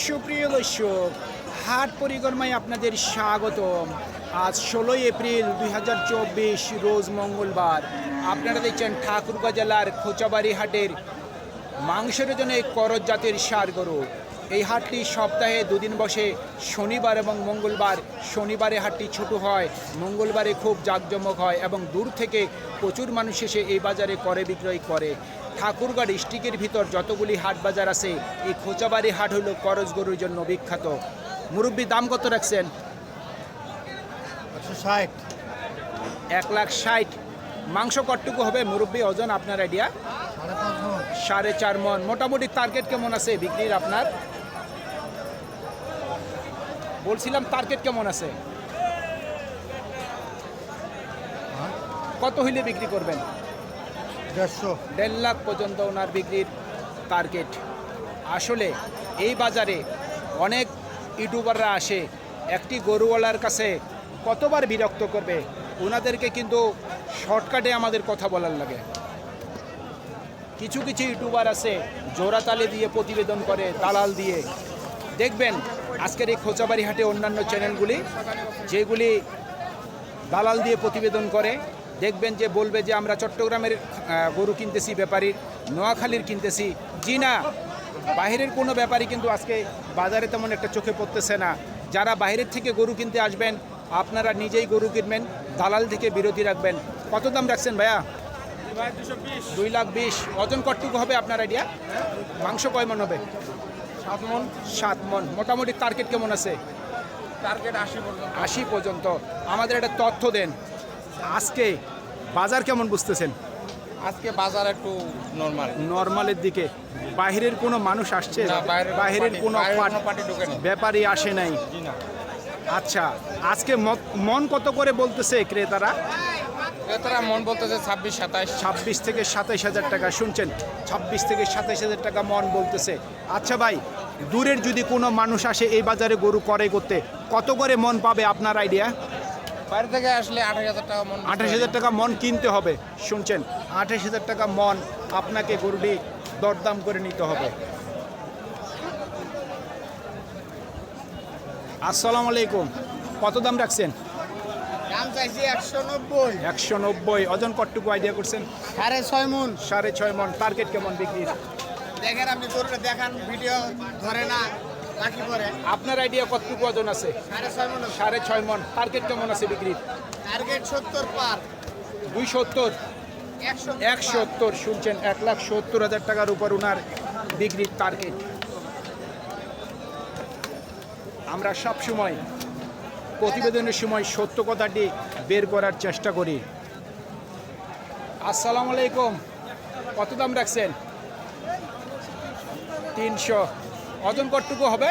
সুপ্রিয় দর্শক, হাট পরিক্রমায় আপনাদের স্বাগতম। আজ ষোলোই এপ্রিল দুই হাজার চব্বিশ, রোজ মঙ্গলবার। আপনারা দেখছেন ঠাকুরগাঁ জেলার খোঁচাবাড়ি হাটের মাংসের জন্য করজ জাতের সার গরু। এই হাটটি সপ্তাহে দুদিন বসে, শনিবার এবং মঙ্গলবার। শনিবারে হাটটি ছোট হয়, মঙ্গলবারে খুব জাঁকজমক হয় এবং দূর থেকে প্রচুর মানুষ এসে এই বাজারে করে, বিক্রয় করে। ঠাকুরগাঁ ডিস্ট্রিক্টের ভিতর যতগুলি হাট বাজার আছে এই খোঁচাবাড়ি হাট হলো করজ গরুর জন্য বিখ্যাত। মুরব্বী দাম কত রাখছেন? ষাট। এক লাখ ষাট। মাংস কটটুকু হবে মুরব্বী? ওজন আপনার আইডিয়া সাড়ে সাড়ে চার মন। মোটামুটি টার্গেট কেমন আছে বিক্রির আপনার? বলছিলাম টার্গেট কেমন আছে? কত হইলে বিক্রি করবেন? দেড়শো। দেড় লাখ পর্যন্ত ওনার বিক্রির টার্গেট আসলে এই বাজারে অনেক ইউটিউবাররা আসে, একটি গরুওয়ালার কাছে কতবার বিরক্ত করবে, ওনাদেরকে কিন্তু শর্টকাটে আমাদের কথা বলার লাগে। কিছু কিছু ইউটিউবার আছে জোড়াতালি দিয়ে প্রতিবেদন করে, দালাল দিয়ে। দেখবেন, আজকের এই খোঁচাবাড়ি হাটে অন্যান্য চ্যানেলগুলি যেগুলি দালাল দিয়ে প্রতিবেদন করে দেখবেন যে বলবে যে আমরা চট্টগ্রামের গরু কিনতেছি ব্যাপারীর নোয়াখালীর কিনতেছি। জি না বাইরের কোনো ব্যাপারী কিন্তু আজকে বাজারে তেমন একটা চোখে পড়তেছে না। যারা বাইরের থেকে গরু কিনতে আসবেন আপনারা নিজেই গরু কিনবেন দালাল থেকে বিরতি রাখবেন। কত দাম রাখছেন ভাইয়া? দুই লাখ বিশ। ওজন কটটুকু হবে আপনার আইডিয়া মাংস কয় মন হবে? সাত মন। সাত মন। মোটামুটি টার্গেট কেমন আছে? টার্গেট আশি পর্যন্ত। আশি পর্যন্ত। আমাদের একটা তথ্য দেন। আজকে বাজার কেমন বুঝতেছেন? আজকে বাজার একটু নর্মাল নর্মালের দিকে। বাইরের কোনো মানুষ আসছে? বাইরের কোনো বাইরের party- কোনো বাইরের পাট- কোনো party ঢোকেনি। ব্যাপারী আসে নাই। আচ্ছা আজকে মন কত করে বলতেছে ক্রেতারা? ক্রেতারা মন বলতেছে ছাব্বিশ সাতাশ ছাব্বিশ থেকে সাতাইশ হাজার টাকা শুনছেন? ছাব্বিশ থেকে সাতাইশ হাজার টাকা মন বলতেছে। আচ্ছা ভাই দূরের যদি কোনো মানুষ আসে এই বাজারে গরু করে করতে কত করে মন পাবে আপনার আইডিয়া? বাইরে থেকে আসলে আঠাশ হাজার টাকা মন আঠাশ হাজার টাকা মন কিনতে হবে শুনছেন? আঠাশ হাজার টাকা মন আপনাকে গরুটি দরদাম করে নিতে হবে। আসসালামু আলাইকুম কত দাম রাখছেন? দাম চাইছি একশো নব্বই। একশো নব্বই ওজন কটটুকু আইডিয়া করছেন? সাড়ে ছয় মন। সাড়ে ছয় মন টার্গেট কেমন বিক্রির? দেখেন আপনি গরুটা দেখান ভিডিও ধরে না। আপনার আইডিয়া কতটুকু ওজন আছে? সাড়ে ছয় মন টার্গেট কেমন আছে বিক্রির? টার্গেট সত্তর পার। দুই সত্তর? এক সত্তর শুনছেন? এক লাখ সত্তর হাজার টাকার উপর ওনার ডিগ্রির টার্গেট আমরা সব সময় প্রতিবেদনের সময় সত্য কথাটি বের করার চেষ্টা করি। আসসালামু আলাইকুম। কত দাম রাখছেন? তিনশো। ওজন কতটুকু হবে?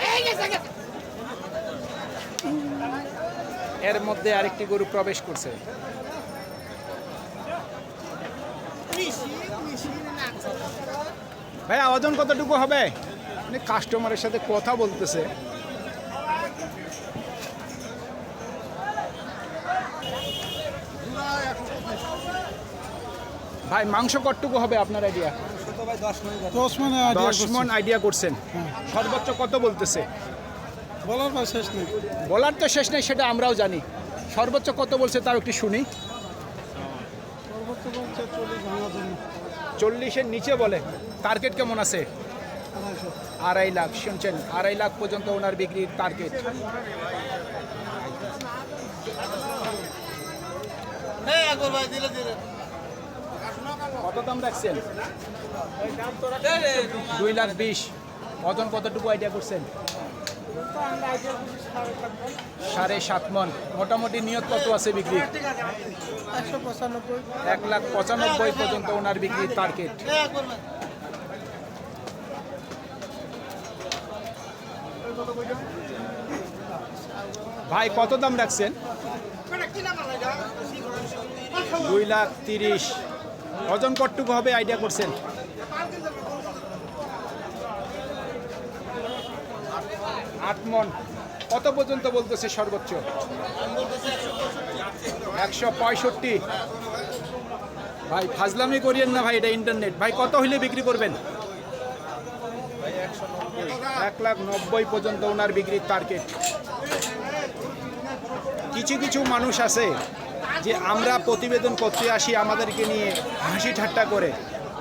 এর মধ্যে আরেকটি গরু প্রবেশ করছে। ভাইয়া ওজন কতটুকু হবে? মানে কাস্টমারের সাথে কথা বলতেছে। ভাই মাংস কতটুকু হবে আপনার আইডিয়া দশ মানে মন আইডিয়া করছেন। সর্বোচ্চ কত বলতেছে? বলার শেষ নেই। বলার তো শেষ নেই সেটা আমরাও জানি। সর্বোচ্চ কত বলছে তাও একটু শুনি। চল্লিশের নিচে বলে। টার্গেট কেমন আছে? আড়াই লাখ শুনছেন? আড়াই লাখ পর্যন্ত ওনার বিক্রির টার্গেট কত দাম রাখছেন? দুই লাখ বিশ। ওজন কতটুকু আইডিয়া করছেন? সাড়ে সাত মন। মোটামুটি নিয়ত কত আছে বিক্রি? এক লাখ পঁচানব্বই পর্যন্ত ওনার বিক্রির টার্গেট ভাই, কত দাম রাখছেন? দুই লাখ তিরিশ। ওজন কতটুকু হবে আইডিয়া করছেন। আট মন কত পর্যন্ত বলতেছে সর্বোচ্চ? একশো পঁয়ষট্টি। ভাই, ফাজলামি করিয়েন না ভাই, এটা ইন্টারনেট ভাই, কত হইলে বিক্রি করবেন? এক লাখ নব্বই পর্যন্ত ওনার বিক্রির টার্গেট কিছু কিছু মানুষ আছে যে আমরা প্রতিবেদন করতে আসি আমাদেরকে নিয়ে হাসি ঠাট্টা করে,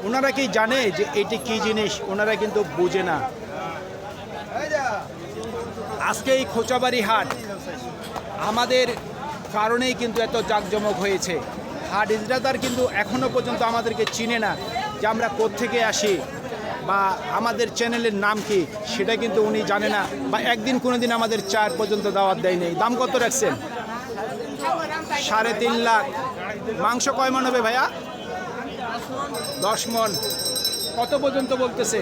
ওনারা কি জানে যে এটি কি জিনিস? ওনারা কিন্তু বুঝে না। আজকে এই খোঁচাবাড়ি হাট আমাদের কারণেই কিন্তু এত জাঁকজমক হয়েছে। হাট ইজরাদার কিন্তু এখনও পর্যন্ত আমাদেরকে চিনে না যে আমরা কোত্থেকে আসি বা আমাদের চ্যানেলের নাম কি, সেটা কিন্তু উনি জানে না বা একদিন কোনো দিন আমাদের চার পর্যন্ত দাওয়াত দেয়নি দাম কত রাখছেন? সাড়ে তিন লাখ। মাংস কয় মন হবে ভাইয়া? দশ মন। কত পর্যন্ত বলতেছে?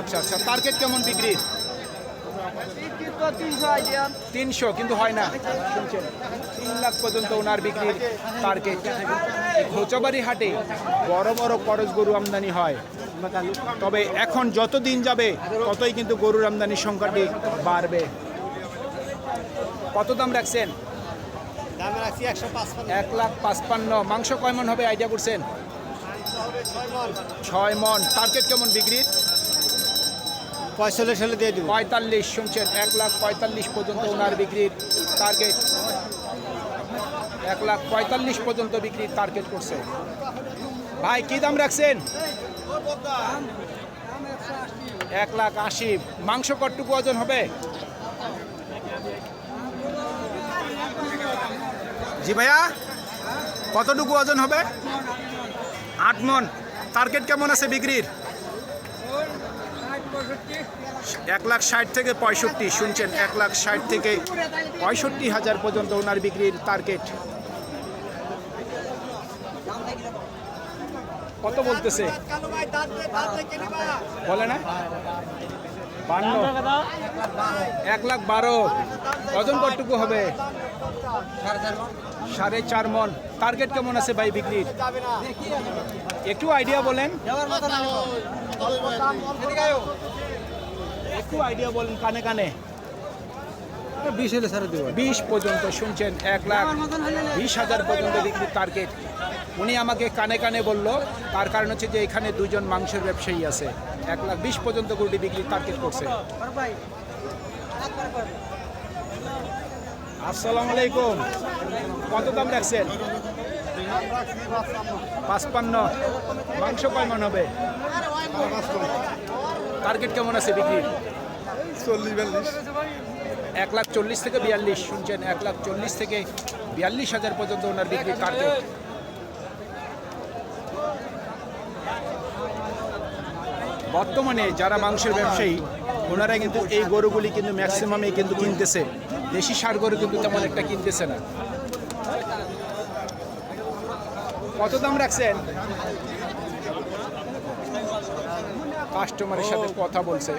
আচ্ছা আচ্ছা। টার্গেট কেমন বিক্রির তিনশো, কিন্তু হয় না। শুনছেন? তিন লাখ পর্যন্ত ওনার বিক্রির টার্গেট খোঁচাবাড়ি হাটে বড় বড় করজ গরু আমদানি হয়। তবে এখন যত দিন যাবে, ততই কিন্তু গরুর আমদানির সংখ্যাটি বাড়বে। কত দাম রাখছেন? দাম রাখছি একশো পাঁচপান্ন। এক লাখ পাঁচপান্ন। মাংস কয় মন হবে আইডিয়া করছেন? ছয় মন। টার্গেট কেমন বিক্রির? পঁয়তাল্লিশ হলে দিয়ে দিব। পঁয়তাল্লিশ শুনছেন এক লাখ পঁয়তাল্লিশ পর্যন্ত ওনার বিক্রির টার্গেট। এক লাখ পঁয়তাল্লিশ পর্যন্ত বিক্রির টার্গেট করছে। ভাই কি দাম রাখছেন? এক লাখ আশি। মাংস কটটুকু ওজন হবে? জি ভাইয়া, কতটুকু ওজন হবে? আট মন। টার্গেট কেমন আছে বিক্রির? এক লাখ ষাট থেকে পঁয়ষট্টি, শুনছেন? এক লাখ ষাট থেকে পঁয়ষট্টি হাজার পর্যন্ত ওনার বিক্রির টার্গেট কত বলতেছে? বলে না? বান্ন। এক লাখ বারো। ওজন কতটুকু হবে? সাড়ে চার মন। টার্গেট কেমন আছে ভাই বিক্রির একটু আইডিয়া বলেন। একটু আইডিয়া বলেন কানে কানে। বিশ হলে দেবো। বিশ পর্যন্ত শুনছেন এক লাখ বিশ হাজার পর্যন্ত বিক্রির টার্গেট উনি আমাকে কানে কানে বলল তার কারণ হচ্ছে যে এখানে দুজন মাংসের ব্যবসায়ী আছে। এক লাখ বিশ পর্যন্ত গরুটি বিক্রির টার্গেট করছে। আসসালামু আলাইকুম। কত দাম রাখছেন? পাঁচপান্ন। মাংস কয় মন হবে? টার্গেট কেমন আছে বিক্রির চল্লিশ বিয়াল্লিশ। এক লাখ চল্লিশ থেকে বিয়াল্লিশ শুনছেন? এক লাখ চল্লিশ থেকে বিয়াল্লিশ হাজার পর্যন্ত ওনার বিক্রির টার্গেট বর্তমানে যারা মাংসের ব্যবসায়ী ওনারা কিন্তু এই গরুগুলি কিন্তু ম্যাক্সিমামই কিন্তু কিনতেছে। দেশি সার গরু কিন্তু তেমন একটা কিনতেছে না। কত দাম রাখছেন? কাস্টমারের সাথে কথা বলছে।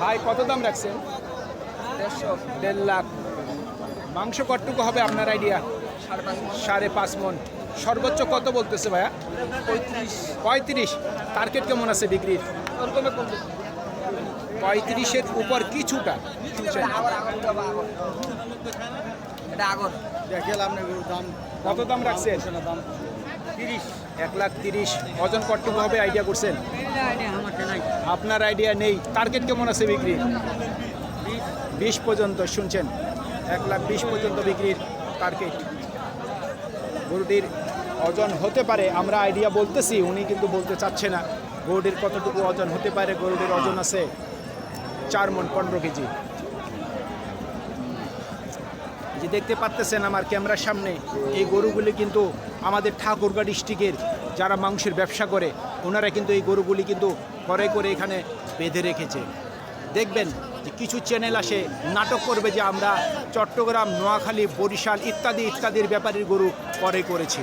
ভাই, কত দাম রাখছেন? দেড় লাখ। মাংস কতটুকু হবে আপনার আইডিয়া সাড়ে পাঁচ মন। সর্বোচ্চ কত বলতেছে ভাইয়া? পঁয়ত্রিশ। পঁয়ত্রিশ। টার্গেট কেমন আছে বিক্রির পঁয়ত্রিশের উপর কিছুটা। কত দাম রাখছেন? দাম তিরিশ। এক লাখ তিরিশ। ওজন কতটুকু হবে? আইডিয়া করছেন? আপনার আইডিয়া নেই। টার্গেট কেমন আছে বিক্রির? বিশ। পর্যন্ত শুনছেন? এক লাখ বিশ পর্যন্ত বিক্রির টার্গেট গরুটির ওজন হতে পারে, আমরা আইডিয়া বলতেছি, উনি কিন্তু বলতে চাচ্ছে না। গরুটির কতটুকু ওজন হতে পারে, গরুটির ওজন আছে চার মন পনেরো কেজি। যে দেখতে পাচ্তেছেন আমার ক্যামেরার সামনে, এই গরুগুলি কিন্তু আমাদের ঠাকুরগাঁ ডিস্ট্রিক্টের যারা মাংসের ব্যবসা করে, ওনারা কিন্তু এই গরুগুলি কিন্তু করে করে এখানে বেঁধে রেখেছে। দেখবেন যে কিছু চ্যানেল আসে, নাটক করবে যে আমরা চট্টগ্রাম, নোয়াখালী, বরিশাল ইত্যাদি ইত্যাদির ব্যাপারের গরু করে করেছি।